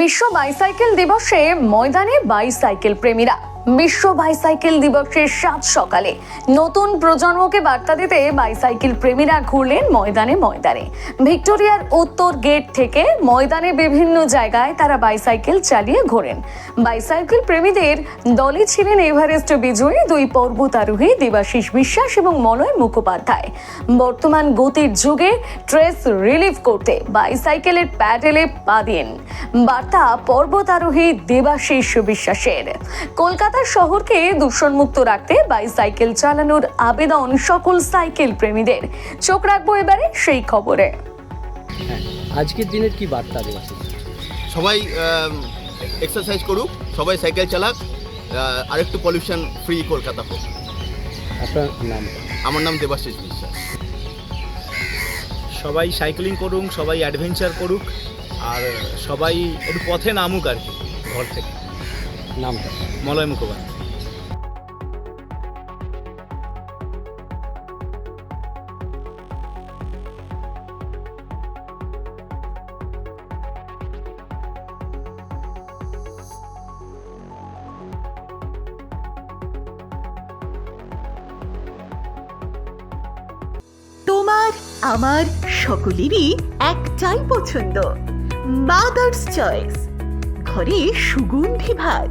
বিশ্ব বাইসাইকেল দিবসে ময়দানে বাইসাইকেল প্রেমীরা। বিশ্ব বাইসাইকেল দিবসের সাত সকালে নতুন প্রজন্মকে বার্তা দিতে বাইসাইকেল প্রেমীরা ঘুরলেন ময়দানে ময়দানে। ভিক্টোরিয়ার উত্তর গেট থেকে ময়দানে বিভিন্ন জায়গায় তারা বাইসাইকেল চালিয়ে ঘোরেন। বাইসাইকেল প্রেমীদের দলে ছিলেন এভারেস্ট বিজয়ী দুই পর্বতারোহী দেবাশিস বিশ্বাস এবং মলয় মুখোপাধ্যায়। বর্তমান গতির যুগে ট্রেস রিলিভ করতে বাইসাইকেলের প্যাডেলে পা দিন। বার্তা পর্বতারোহী দেবাশিস বিশ্বাসের। কলকাতা শহরকে দূষণমুক্ত রাখতে বাইসাইকেল চালানোর আবেদন সকল সাইকেল প্রেমীদের। চোখ রাখব এবারে সেই খবরে। হ্যাঁ আজকের দিনের কি বার্তা দেওয়া সবাই এক্সারসাইজ করুক সবাই সাইকেল চালাক আহ, আরেকটু পলিউশন ফ্রি কলকাতা হোক। আপনার নাম? আমার নাম দেবাশিস বিশ্বাস। সবাই সাইক্লিং করুক সবাই অ্যাডভেঞ্চার করুক আর সবাই একটু পথে নামুক আর কি ঘর থেকে। নামটা মলয় মুখোপাধ্যায়। তোমার আমার সকলেরই একটাই পছন্দ মাদার্স চয়েস ঘরে সুগন্ধি ভাত।